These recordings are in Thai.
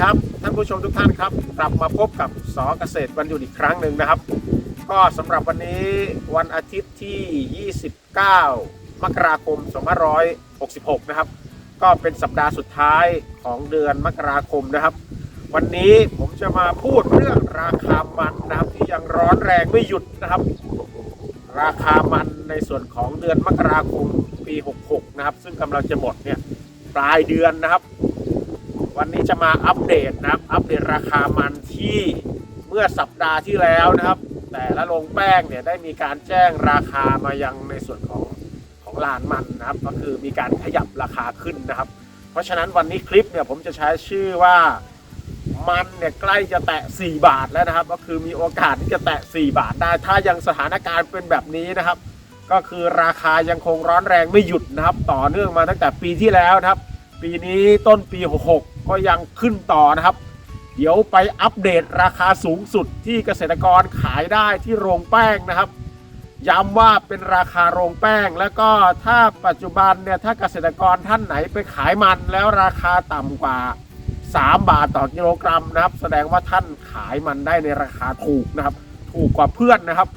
ครับท่านผู้ชมทุกท่านครับ กลับมาพบกับสอเกษตรวันหยุดอีกครั้งหนึ่งนะครับ ก็สำหรับวันนี้วันอาทิตย์ที่ 29 มกราคม 2566 นะครับ ก็เป็นสัปดาห์สุดท้ายของเดือนมกราคมนะครับ วันนี้ผมจะมาพูดเรื่องราคามันนะครับที่ยังร้อนแรงไม่หยุดนะครับ ราคามันในส่วนของเดือนมกราคมปี 66 นะครับ ซึ่งกำลังจะหมดเนี่ยปลายเดือนนะครับ วันนี้จะมาอัปเดตนะครับ อัปเดตราคามันที่เมื่อสัปดาห์ที่แล้วนะครับ แต่ละโรงแป้งเนี่ยได้มีการแจ้งราคามายังในส่วนของของลานมันนะครับ ก็คือมีการขยับราคาขึ้นนะครับ เพราะฉะนั้นวันนี้คลิปเนี่ยผมจะใช้ชื่อว่ามันเนี่ยใกล้จะแตะ 4 บาทแล้วนะครับ ก็คือมีโอกาสที่จะแตะ 4 บาทได้ ถ้ายังสถานการณ์เป็นแบบนี้นะครับ ก็คือราคายังคงร้อนแรงไม่หยุดนะครับ ต่อเนื่องมาตั้งแต่ปีที่แล้วนะครับ ปีนี้ต้นปี 66 ก็ยังขึ้นต่อนะครับ เดี๋ยวไปอัปเดตราคาสูงสุดที่เกษตรกรขายได้ที่โรงแป้งนะครับ ย้ำว่าเป็นราคาโรงแป้ง แล้วก็ถ้าปัจจุบันเนี่ยถ้าเกษตรกรท่านไหนไปขายมันแล้วราคาต่ำกว่า 3 บาทต่อกิโลกรัมนะครับ แสดงว่าท่านขายมันได้ในราคาถูกนะครับ ถูกกว่าเพื่อนนะครับ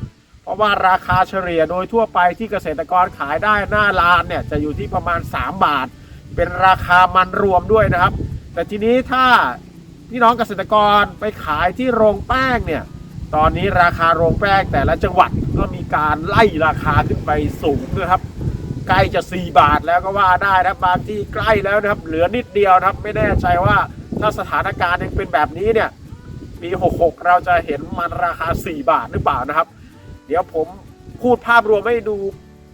เพราะว่าราคาเฉลี่ยโดยทั่วไปที่เกษตรกรขายได้หน้าร้านเนี่ยจะอยู่ที่ประมาณ 3 บาท เป็นราคามันรวมด้วยนะครับ แต่ทีนี้ถ้าพี่น้องเกษตรกรไปขายที่โรงแป้งเนี่ย ตอนนี้ราคาโรงแป้งแต่ละจังหวัดก็มีการไล่ราคาขึ้นไปสูงนะครับ ใกล้จะ 4 บาทแล้วก็ว่าได้นะครับบางที่ใกล้แล้วนะครับ เหลือนิดเดียวนะครับ ไม่แน่ใจว่าถ้าสถานการณ์ยังเป็นแบบนี้เนี่ยปี66 เราจะเห็นมันราคา 4 บาทหรือเปล่านะครับ เดี๋ยวผมพูดภาพรวมให้ดู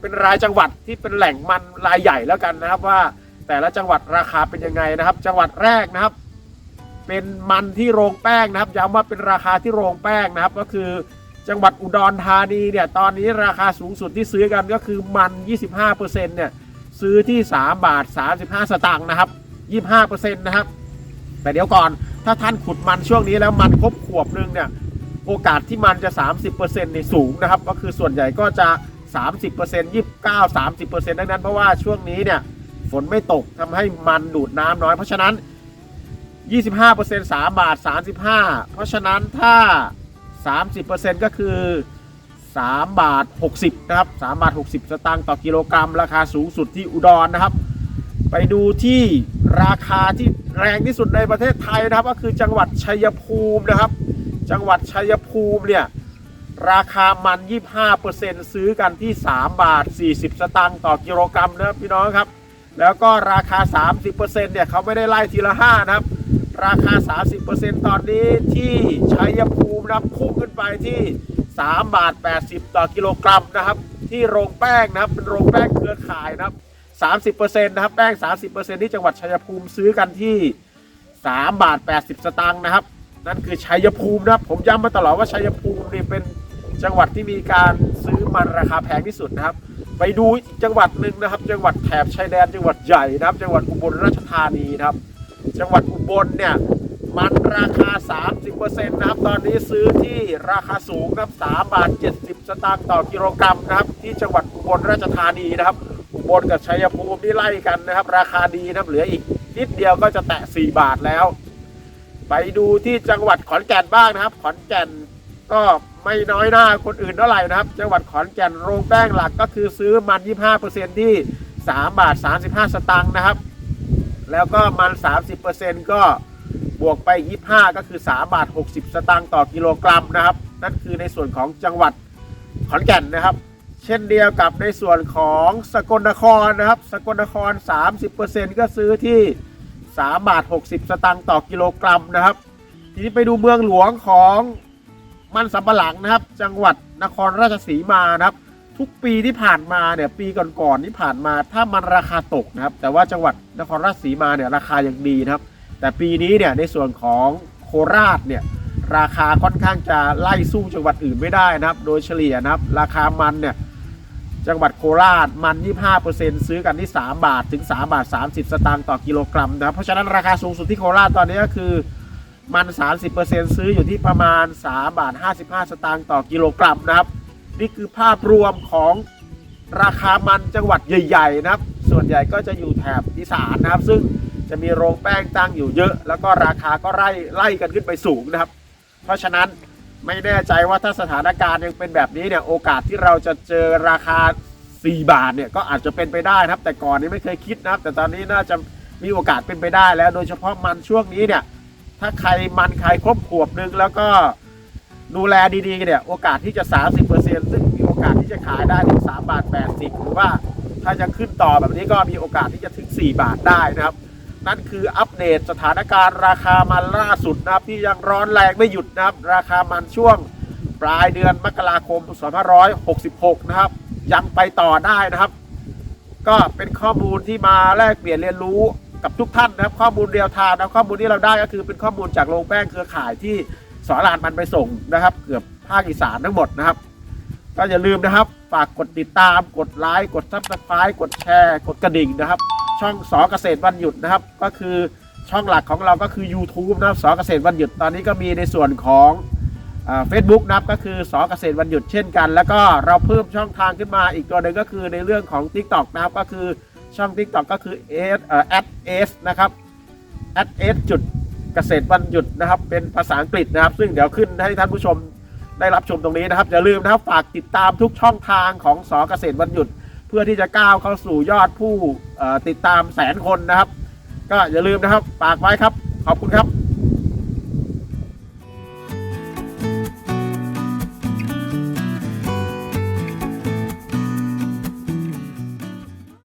เป็นรายจังหวัดที่เป็นแหล่งมันรายใหญ่แล้วกันนะครับว่า แต่ละจังหวัดราคาเป็นยังไงนะครับ จังหวัดแรกนะครับ เป็นมันที่โรงแป้งนะครับย้ำว่าเป็นราคาที่โรงแป้งนะครับ ก็คือจังหวัดอุดรธานีเนี่ยตอนนี้ราคาสูงสุดที่ซื้อกันก็คือมัน 25%เนี่ยซื้อที่ 3 บาท 35 สตางค์นะครับ 25%นะครับ แต่เดี๋ยวก่อนถ้าท่านขุดมันช่วงนี้แล้วมันครบขวบหนึงเนี่ยโอกาสที่มันจะ 30%ในสูงนะครับ ก็คือส่วนใหญ่ก็จะ 30% 29 30%ดังนั้นเพราะว่าช่วงนี้เนี่ย ฝนไม่ตกทำให้มันดูดน้ำน้อย เพราะฉะนั้น 25% 3 บาท 35 เพราะฉะนั้นถ้า 30%ก็คือ 3 บาท 60 นะครับ 3 บาท 60 สตางค์ต่อกิโลกรัม ราคาสูงสุดที่อุดรนะครับ ไปดูที่ราคาที่แรงที่สุดในประเทศไทยนะครับ ก็คือจังหวัดชัยภูมินะครับ จังหวัดชัยภูมิเนี่ยราคามัน 25%ซื้อกันที่ 3 บาท 40 สตางค์ต่อกิโลกรัมนะครับพี่น้องครับ แล้วก็ราคา 30%เนี่ยเขาไม่ได้ไล่ทีละ5นะครับ ราคา 30%ตอนนี้ที่ชัยภูมินะครับพุ่งขึ้นไปที่3บาท80 ต่อกิโลกรัมนะครับ ที่โรงแป้งนะครับเป็นโรงแป้งเครือข่ายนะครับ 30%นะครับแป้ง 30%ที่จังหวัดชัยภูมิซื้อกันที่ 3 บาท 80 สตางค์นะครับ นั่นคือชัยภูมินะครับ ผมย้ำมาตลอดว่าชัยภูมินี่เป็นจังหวัดที่มีการซื้อ มันราคาแพงที่สุดนะครับ ไปดูจังหวัดหนึ่งนะครับ จังหวัดแถบชายแดนจังหวัดใหญ่นะครับ จังหวัดอุบลราชธานีนะครับ จังหวัดอุบลเนี่ยมันราคา 30%นะครับตอนนี้ซื้อที่ราคาสูงนะครับ3บาท70 สตางค์ต่อกิโลกรัมนะครับ ที่จังหวัดอุบลราชธานีนะครับ อุบลกับชัยภูมินี่ไล่กันนะครับ ราคาดีนะครับเหลืออีกนิดเดียวก็จะแตะ 4 บาทแล้ว ไปดูที่จังหวัดขอนแก่นบ้างนะครับ ขอนแก่น ก็ไม่น้อยหน้าคนอื่นเท่าไหร่นะครับ จังหวัดขอนแก่นโรงแป้งหลักก็คือซื้อมัน 25%ที่ 3 บาท 35 สตางค์นะครับ แล้วก็มัน 30%ก็บวกไป 25 ก็คือ 3 บาท 60 สตางค์ต่อกิโลกรัมนะครับ นั่นคือในส่วนของจังหวัดขอนแก่นนะครับ เช่นเดียวกับในส่วนของสกลนครนะครับ สกลนคร 30%ก็ซื้อที่ 3 บาท 60 สตางค์ต่อกิโลกรัมนะครับ ทีนี้ไปดูเมืองหลวงของ มันสำปะหลังนะครับ จังหวัดนครราชสีมานะครับ ทุกปีที่ผ่านมาเนี่ยปีก่อนๆที่ผ่านมา ถ้ามันราคาตกนะครับ แต่ว่าจังหวัดนครราชสีมาเนี่ยราคายังดีนะครับ แต่ปีนี้เนี่ยในส่วนของโคราชเนี่ยราคาค่อนข้างจะไล่สู้จังหวัดอื่นไม่ได้นะครับ โดยเฉลี่ยนะครับ ราคามันเนี่ยจังหวัดโคราชมัน 25%ซื้อกันที่ 3 บาทถึง 3 บาท 30 สตางค์ต่อกิโลกรัมนะครับเพราะฉะนั้นราคาสูงสุดที่โคราชตอนนี้ก็คือ มัน 30%ซื้ออยู่ที่ประมาณ3บาท55 สตางค์ต่อกิโลกรัมนะครับ นี่คือภาพรวมของราคามันจังหวัดใหญ่ ๆ นะครับ ส่วนใหญ่ก็จะอยู่แถบอีสานนะครับ ซึ่งจะมีโรงแป้งตั้งอยู่เยอะ แล้วก็ราคาก็ไล่ไล่กันขึ้นไปสูงนะครับ เพราะฉะนั้นไม่แน่ใจว่าถ้าสถานการณ์ยังเป็นแบบนี้เนี่ยโอกาสที่เราจะเจอราคา 4 บาทเนี่ยก็อาจจะเป็นไปได้นะครับ แต่ก่อนนี้ไม่เคยคิดนะครับ แต่ตอนนี้น่าจะมีโอกาสเป็นไปได้แล้ว โดยเฉพาะมันช่วงนี้เนี่ย ถ้าใครมันใครครบขวบหนึ่งแล้วก็ดูแลดีๆเนี่ยโอกาสที่จะ 30%ซึ่งมีโอกาสที่จะขายได้ถึง3บาท80 หรือว่าถ้าจะขึ้นต่อแบบนี้ก็มีโอกาสที่จะถึง 4 บาทได้นะครับ นั่นคืออัปเดตสถานการณ์ราคามันล่าสุดนะครับ ที่ยังร้อนแรงไม่หยุดนะครับ ราคามันช่วงปลายเดือนมกราคม 2566 นะครับ ยังไปต่อได้นะครับ ก็เป็นข้อมูลที่มาแลกเปลี่ยนเรียนรู้ กับทุกท่านนะครับข้อมูลเรียลไทม์นะข้อมูลที่เราได้ก็คือเป็นข้อมูลจากโรงแป้งเครือข่ายที่สอรานมันไปส่งนะครับ เกือบภาคอีสานทั้งหมดนะครับ ก็อย่าลืมนะครับฝากกดติดตามกดไลค์กดซับสไครต์กดแชร์ กดกระดิ่งนะครับ ช่องสอเกษตรวันหยุดนะครับ ก็คือช่องหลักของเราก็คือ YouTube นะครับสอเกษตรวันหยุดตอนนี้ก็มีในส่วนของเฟซบุ๊กนะครับก็คือสอเกษตรวันหยุดเช่นกัน แล้วก็เราเพิ่มช่องทางขึ้นมาอีกตัวหนึ่งก็คือในเรื่องของ TikTok นะครับก็คือ ช่อง TikTok ก็คือ s เอ่อ s นะครับ s จุดเกษตรวันหยุดนะครับ เป็นภาษาอังกฤษนะครับ ซึ่งเดี๋ยวขึ้นให้ท่านผู้ชมได้รับชมตรงนี้นะครับ อย่าลืมนะครับฝากติดตามทุกช่องทางของสอเกษตรวันหยุด เพื่อที่จะก้าวเข้าสู่ยอดผู้ติดตามแสนคนนะครับ ก็อย่าลืมนะครับฝากไว้ครับ ขอบคุณครับ